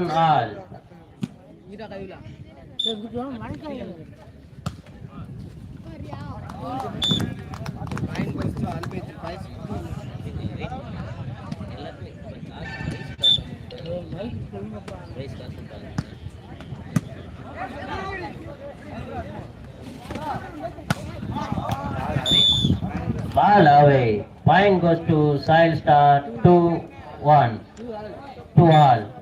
Tangal. Ball away. Point goes to Sile Star 2 1. 2 all.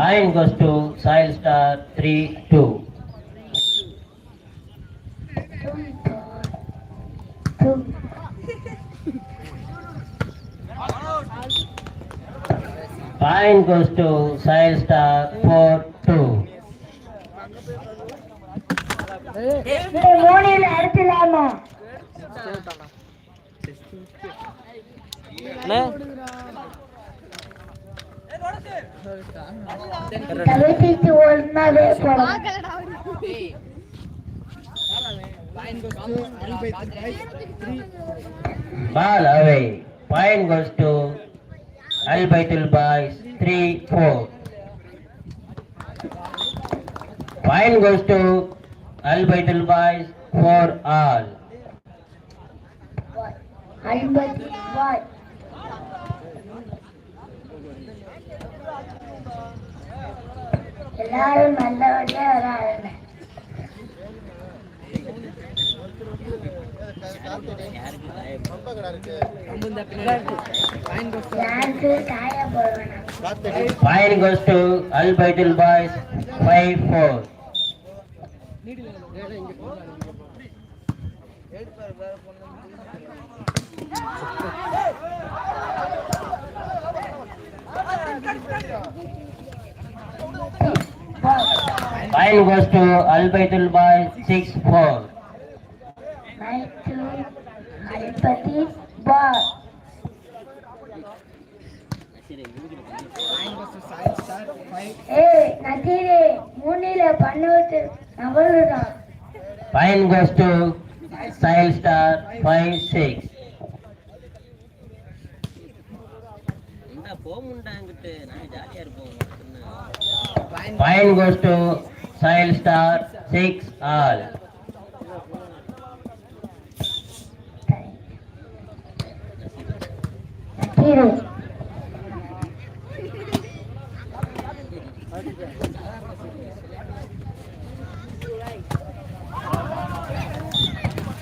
Point goes to Soil Star 3 2. Point goes to Soil Star 4 2. மூணில் அடிச்சலாமா ತಲೆಪಿಸಿ ಓಡ್ನವೇ ಕೊಡ Ball away. Point goes to Al Baitul Boys 3-4. Point goes to Al Baitul Boys 4 all. Al Baitul Boys எல்லாரும் வராங்க goes to Al Baitul Boys 5 4. Point goes to Al Baitul Boys 6 4. Night ஐம்பத்தி பாய் ஏய் நசீரே மூணில பண்ணுவது நபருதான் Point goes to Style Star 5 6. Point goes to Sahil Star, 6 all.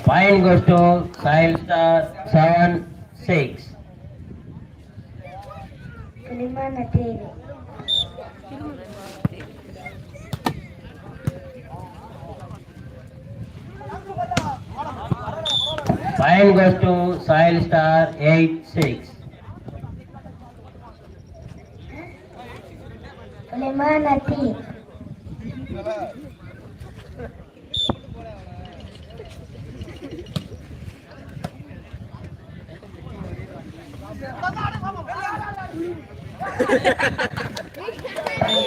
Fine goes to Sahil Star, 7 6. Kalimana Hero. Final goes to Sahil Star 8 6. Atif.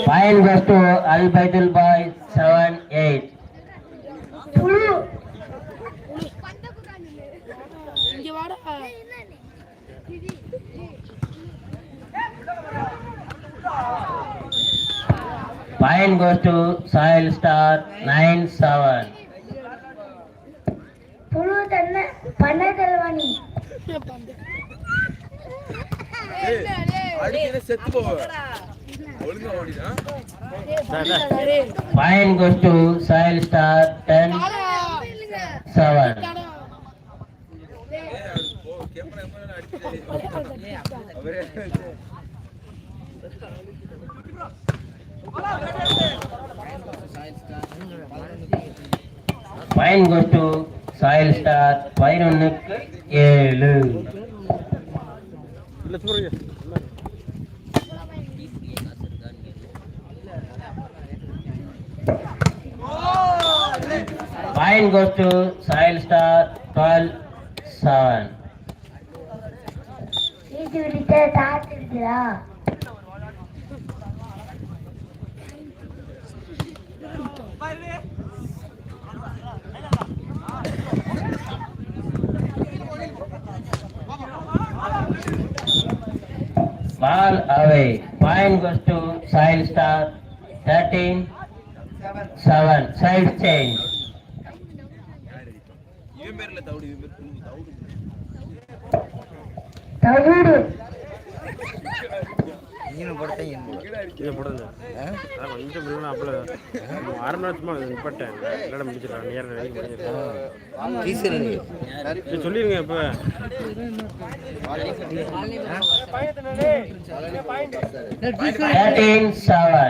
Fine goes to Al Baidul by 7 Point goes to Soil Star 9 7. புழு தன்ன பண்ண Point goes to Soil Star 10 7. போ camera camera அடிச்சு அவரே Point goes to Soil Star 11 7. இல்ல சொல்றீங்க குளித்து விட்ட தாத்து Ball away. Point goes to Sahil Star. 13, 7. Side change. தவிடு. இங்கே போட்டேன் இதை போடுங்க. அதான் கொஞ்சம் பிள்ளை அப்பல அரை மணி நேரத்துமா நிப்பட்டேன். விளையாட முடிச்சிடலாம் நேரம் வரைக்கும் முடிஞ்சிடலாம் சொல்லிருங்க இப்போ. 13 7.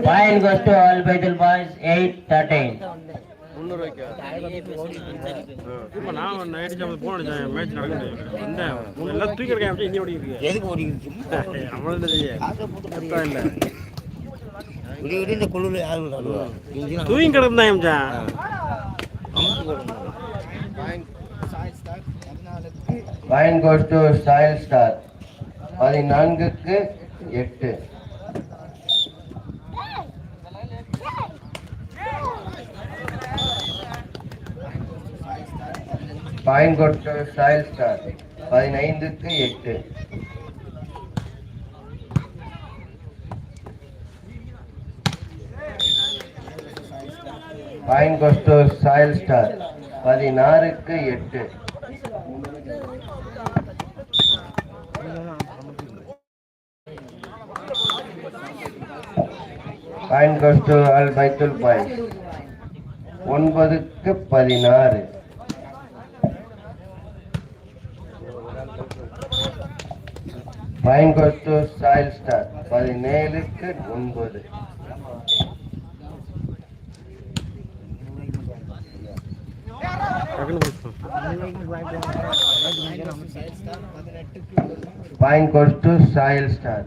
Point goes to all Baitul boys. 8 13. இப்போ நான் நைட்டு சாப்பிட்டு போன அடிச்சேன் மேட்ச் நடக்குது என்ன எல்லாம் தூக்கி இருக்காங்க இன்னி ஓடி இருக்கு எதுக்கு ஓடிக்கிட்டு நம்மளும் செய்ய கரெக்டாக இல்லை விடிய விடிய இந்த குழுவில் யாரும் விளாடுவா தூங்கி கிடந்தான் point goes to Sahil star பதினான்குக்கு எட்டு point goes to Sahil star பதினைந்துக்கு எட்டு பாயிண்ட் கோஸ் சாயல் ஸ்டார் பதினாறுக்கு எட்டு point goes to Al Baitul point ஒன்பதுக்கு பதினாறு பாயிண்ட் கோஸ் சாயில் ஸ்டார் பதினேழுக்கு ஒன்பது பாயிண்ட் கோஸ் சாயில் ஸ்டார்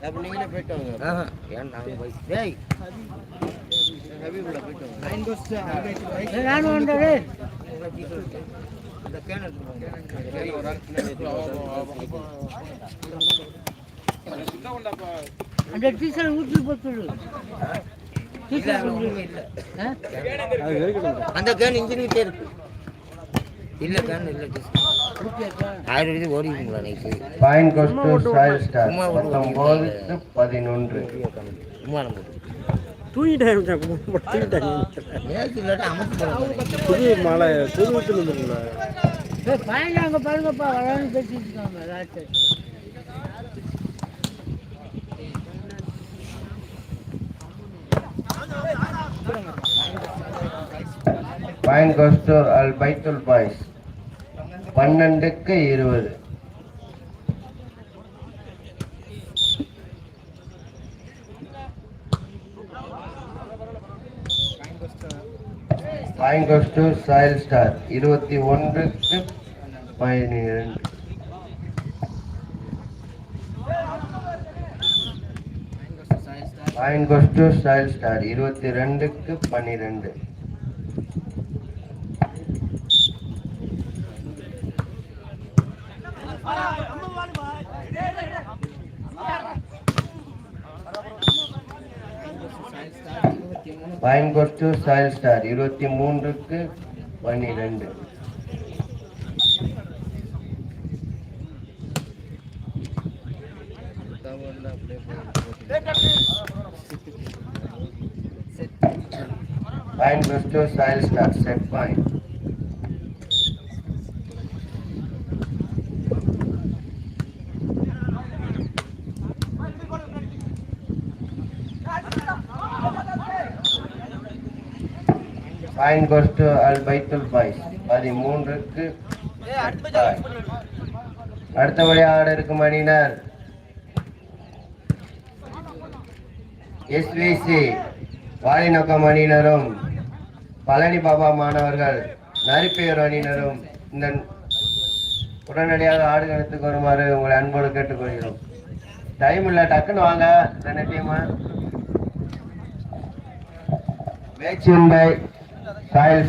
அப்போ நீங்களே போயிட்டு வாங்க ஏன் நாங்கள் போய் டேய். இந்த கேன் எடுத்துட்டு ஒரு ஆள் அந்த கேன் இருக்கு. இல்ல கேன் இல்ல ஆயிரம் ரூபாய் ஓடிக்குங்களா night point to Sahil Star. பத்தொன்பதுக்கு பதினொன்று. விமானம் போட்டு தூங்கிட்டேன் மச்சான் தூங்கிட்டாங்க நேற்று இல்லாட்டா அமைச்சு புது மழை புது ஊற்று வந்துருக்குல்ல point goes to Al Baitul Boys. பன்னெண்டுக்கு இருபது. பாயிண்ட் goes சாயில் ஸ்டார் இருபத்தி ஒன்றுக்கு பதினிரண்டு பாயிண்ட் goes சாயில் ஸ்டார் இருபத்தி ரெண்டுக்கு பன்னிரெண்டு. Point goes to Sahil Star. இருபத்தி மூன்றுக்கு பன்னிரெண்டு Point goes to Sahil Star, goes to Al Baitul Boys, பதிமூன்றுக்கு set point. அடுத்தபடி ஆட இருக்கும் அணியினர் எஸ்விசி வாலிநோக்கம் அணியினரும் பழனி பாபா மாணவர்கள் நரிப்பெயர் அணியினரும் இந்த உடனடியாக ஆடுகளத்துக்கு வருமாறு உங்களை அன்போடு கேட்டுக்கொள்கிறோம். டைம் இல்லை டக்குன்னு வாங்க ரெண்டு டீமு மேட்ச் சாயல்